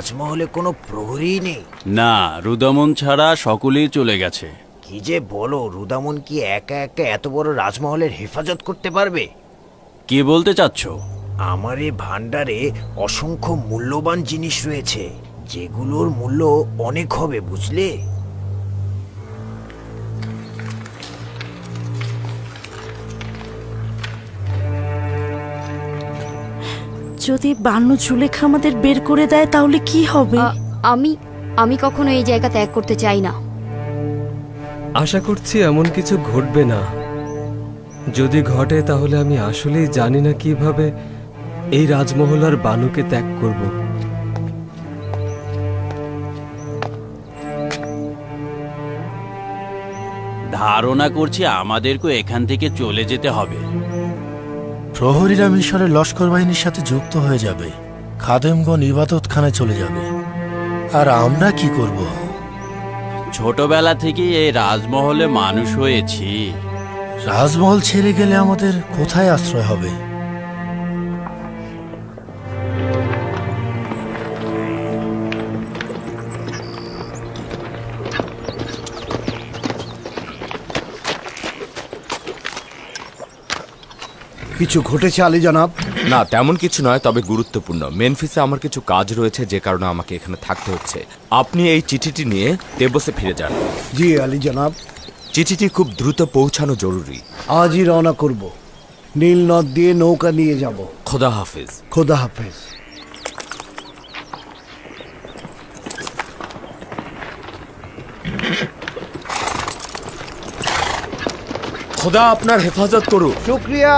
রাজমহলে কোনো প্রহরী নেই। না রুদামন ছাড়া সকলেই চলে গেছে। কি যে বলো রুদামন কি একা একা এত বড় রাজমহলের হেফাজত করতে পারবে? কি বলতে চাচ্ছ? আমার এই ভাণ্ডারে অসংখ্য মূল্যবান জিনিস রয়েছে যেগুলোর মূল্য অনেক হবে বুঝলে? যদি বানু জুলেখা আমাদের বের করে দেয় তাহলে কি হবে? আমি আমি কখনো এই জায়গা ত্যাগ করতে চাই না। আশা করছি এমন কিছু ঘটবে না। যদি ঘটে তাহলে আমি আসলেই জানি না কীভাবে এই রাজমহল আর বানুকে ত্যাগ করব। ধারণা করছি আমাদেরকে এখান থেকে চলে যেতে হবে। প্রহরীরা মিশরের লস্কর বাহিনীর সাথে যুক্ত হয়ে যাবে। খাদেমগণ ইবাদতখানে চলে যাবে। আর আমরা কি করব? ছোটবেলা থেকে এই রাজমহলে মানুষ হয়েছি। রাজমহল ছেড়ে গেলে আমাদের কোথায় আশ্রয় হবে? কিছু ঘটেছে আলী জনাব? না তেমন কিছু নয় তবে গুরুত্বপূর্ণ। মেনফিসে আমার কিছু কাজ রয়েছে যে কারণে আমাকে এখানে থাকতে হচ্ছে। আপনি এই চিঠিটি নিয়ে টেবসে ফিরে যান। জি আলী জনাব। চিঠিটি খুব দ্রুত পৌঁছানো জরুরি। আজই রওনা করব। নীল নদ দিয়ে নৌকা নিয়ে যাব। খোদা হাফিজ। খোদা হাফেজ। খোদা আপনার হেফাজত করুক। শুক্রিয়া।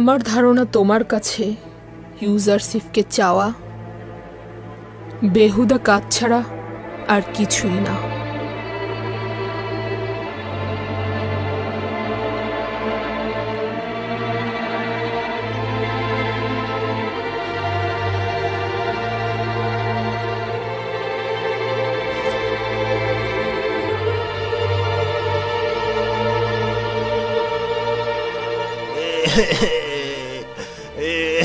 আমার ধারণা তোমার কাছে ইউজারশিপকে চাওয়া। বেহুদা কাজ ছাড়া আর কিছুই না।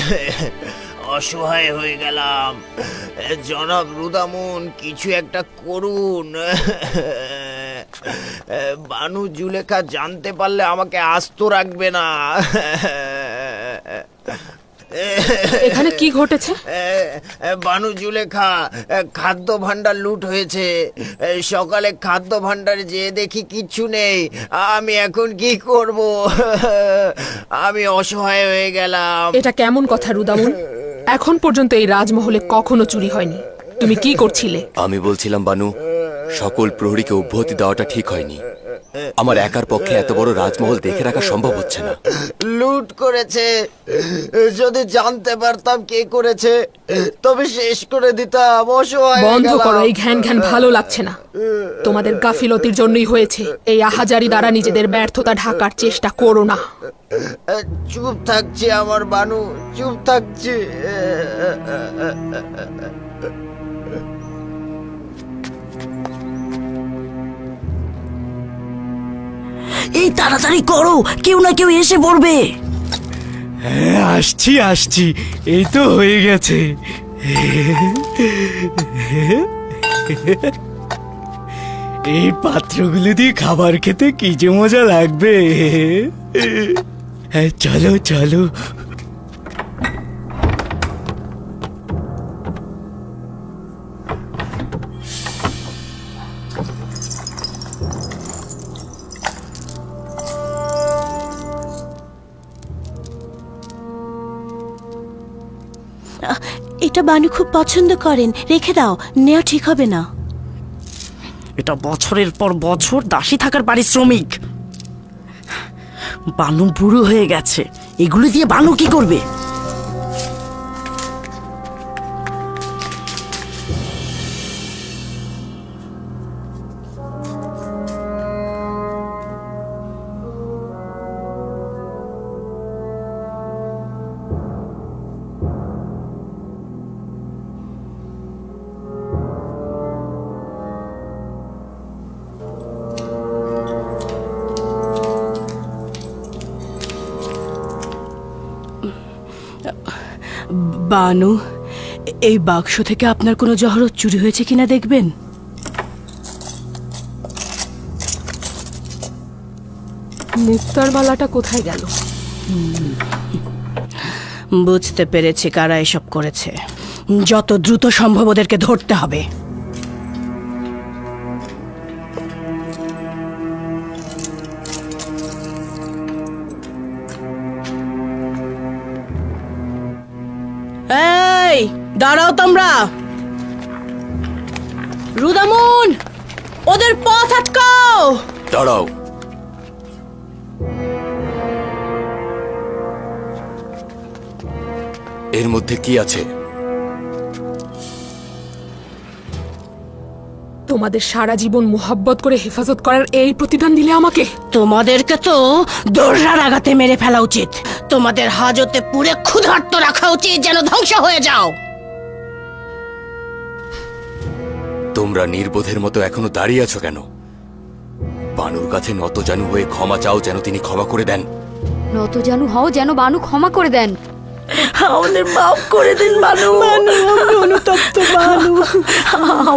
অসহায় হয়ে গেলাম। জনাব রুদামুন, কিছু একটা করুন। বানু জুলেখা জানতে পারলে আমাকে আস্ত রাখবে না। এখানে কি ঘটেছে? বানু জুলেখা খাদ্য ভাণ্ডার লুট হয়েছে। সকালে খাদ্য ভাণ্ডারে যেয়ে দেখি কিচ্ছু নেই। আমি এখন কি করব? আমি অসহায় হয়ে গেলাম। এটা কেমন কথা রুদামুন? এখন পর্যন্ত এই রাজমহলে কখনো চুরি হয়নি। তুমি কি করছিলে? আমি বলছিলাম বানু সকল প্রহরীকে অব্যাহতি দেওয়াটা ঠিক হয়নি। আমার একার পক্ষে এত বড় রাজমহল দেখে রাখা সম্ভব হচ্ছে না। লুট করেছে। যদি জানতে পারতাম কে করেছে তবে শেষ করে দিতাম অসহায় বন্ধ করো এই ঘ্যান ঘ্যান ভালো লাগছে না। তোমাদের গাফিলতির জন্যই হয়েছে। এই আহাজারি দ্বারা নিজেদের ব্যর্থতা ঢাকার চেষ্টা করো না। চুপ থাকছে আমার বানু চুপ থাকছে। এই তাড়াতাড়ি করো কেউ না কেউ এসে পড়বে। আসছি আসছি। এই তো হয়ে গেছে। এই পাত্রগুলো দিয়ে খাবার খেতে কি যে মজা লাগবে। হ্যাঁ, চলো চলো। এটা বানু খুব পছন্দ করেন। রেখে দাও, নেওয়া ঠিক হবে না। এটা বছরের পর বছর দাসী থাকার পারিশ্রমিক। বানু বুড়ো হয়ে গেছে। এগুলো দিয়ে বানু কি করবে? বানু এই বাক্স থেকে আপনার কোনো জহরত চুরি হয়েছে কিনা দেখবেন? মুক্তারবালাটা কোথায় গেল? বুঝতে পেরেছি কারা এসব করেছে। যত দ্রুত সম্ভব ওদেরকে ধরতে হবে। এই দাঁড়াও তোমরা। রুদামুন ওদের পথ আটকাও। দাঁড়াও। এর মধ্যে কি আছে? তোমাদের সারা জীবন মোহাব্বত করে হেফাজত করার এই প্রতিদান দিলে আমাকে? তোমাদেরকে তো দোররার আঘাতে মেরে ফেলা উচিত। তোমাদের হাজতে পুরে ক্ষুধার্ত রাখা উচিত যেন ধ্বংস হয়ে যাও। তোমরা নির্বোধের মতো এখনও দাঁড়িয়ে আছো কেন? বানুর কাছে নত জানু হয়ে ক্ষমা চাও যেন তিনি ক্ষমা করে দেন। নত জানু হও যেন বানু ক্ষমা করে দেন। আমাদের মাফ করে দিন বানু। বানু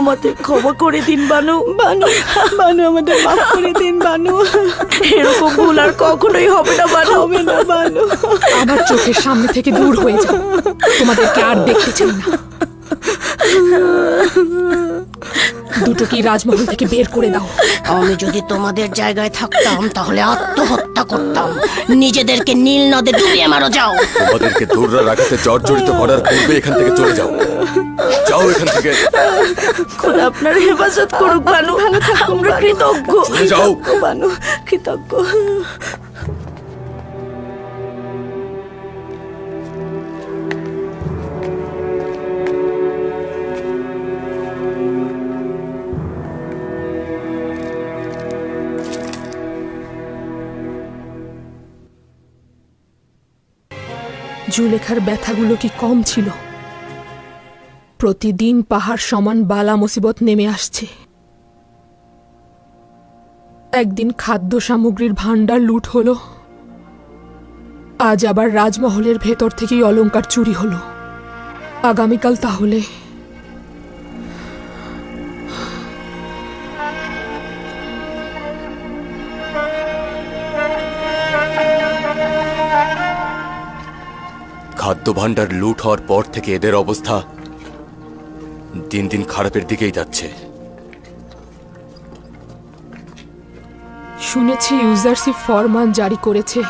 আমাদের ক্ষমা করে দিন বানু। বানু বানু আমাদের মাফ করে দিন বানু। এরকম ভুল আর কখনোই হবে না বানু। হবে না বানু। আমার চোখের সামনে থেকে দূর হয়ে যাও। তোমাদেরকে আর দেখতে চাই না। দুটো কি রাজমহল থেকে বের করে দাও। আমি যদি তোমাদের জায়গায় থাকতাম তাহলে আত্মহত্যা করতাম। নিজেদেরকে নীল নদে ডুবিয়ে মারো যাও। তোমাদেরকে দৌড়রা রাখাতে জর্জরিত করার পূর্বে এখান থেকে চলে যাও। যাও এখান থেকে। খোদা আপনার হেফাজত করুক বানু। আমরা কৃতজ্ঞ। চলে যাও। কৃতজ্ঞ বানু কৃতজ্ঞ। জুলেখার ব্যথাগুলো কি কম ছিল? প্রতিদিন পাহাড় সমান বালা মুসিবত নেমে আসছে। একদিন খাদ্য সামগ্রীর ভাণ্ডার লুট হলো। আজ আবার রাজমহলের ভেতর থেকেই অলঙ্কার চুরি হলো। আগামীকাল তাহলে খাদ্য ভাণ্ডার লুট হওয়ার পর থেকে এদের অবস্থা দিন দিন খারাপের দিকেই যাচ্ছে। শুনেছি ইউজারশিপ ফরমান জারি করেছে।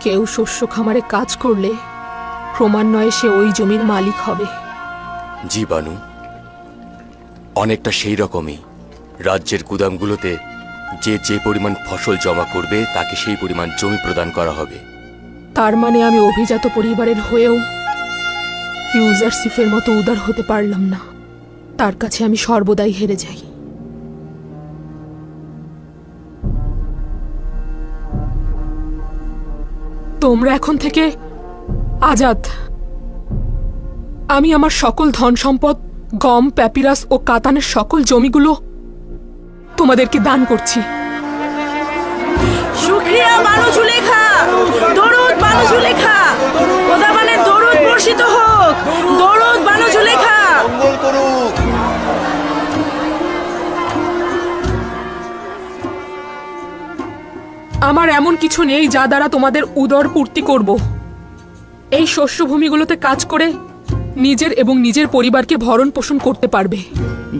কেউ শস্য খামারে কাজ করলে ক্রমান্বয়ে সে ওই জমির মালিক হবে। জি বানু। অনেকটা সেই রকমই। রাজ্যের গুদামগুলোতে যে যে পরিমাণ ফসল জমা করবে তাকে সেই পরিমাণ জমি প্রদান করা হবে। তার মানে আমি অভিজাত পরিবারের হয়েও ইউজারসিফের মতো উদার হতে পারলাম না। তার কাছে আমি সর্বদাই হেরে যাই। তোমরা এখন থেকে আজাদ। আমি আমার সকল ধন সম্পদ, গম, প্যাপিরাস ও কাতানের সকল জমিগুলো তোমাদেরকে দান করছি। শুক্রিয়া জুলেখা দরুদ বানু জুলেখা খোদাবানের দরুদ বর্ষিত হোক। দরুদ বানু জুলেখা আমার এমন কিছু নেই যা দ্বারা তোমাদের উদর পূর্তি করব। এই শস্যভূমিগুলোতে কাজ করে নিজের এবং নিজের পরিবারকে ভরণ পোষণ করতে পারবে।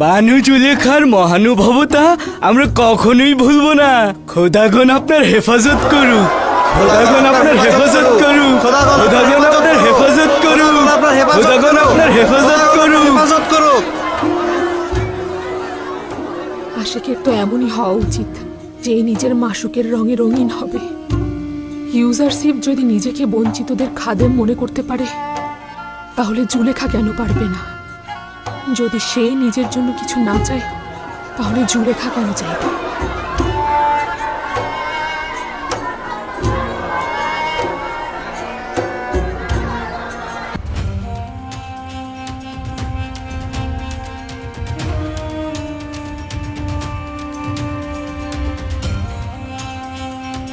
বানু জুলেখার মহানুভবতা আমরা কখনোই ভুলবো না। খোদাগণ আপনার হেফাজত করুক। খোদাগণ আপনার হেফাজত করুক। খোদাগণ আপনার হেফাজত করুক। খোদাগণ আপনার হেফাজত করুক। আশেকের তো এমনই হওয়া উচিত যে নিজের মাসুকের রঙে রঙিন হবে। ইউজারশিপ যদি নিজেকে বঞ্চিতদের খাদেম মনে করতে পারে তাহলে জুলেখা কেন পারবে না? যদি সে নিজের জন্য কিছু না চায় তাহলে জুলেখা কেন চাইবে?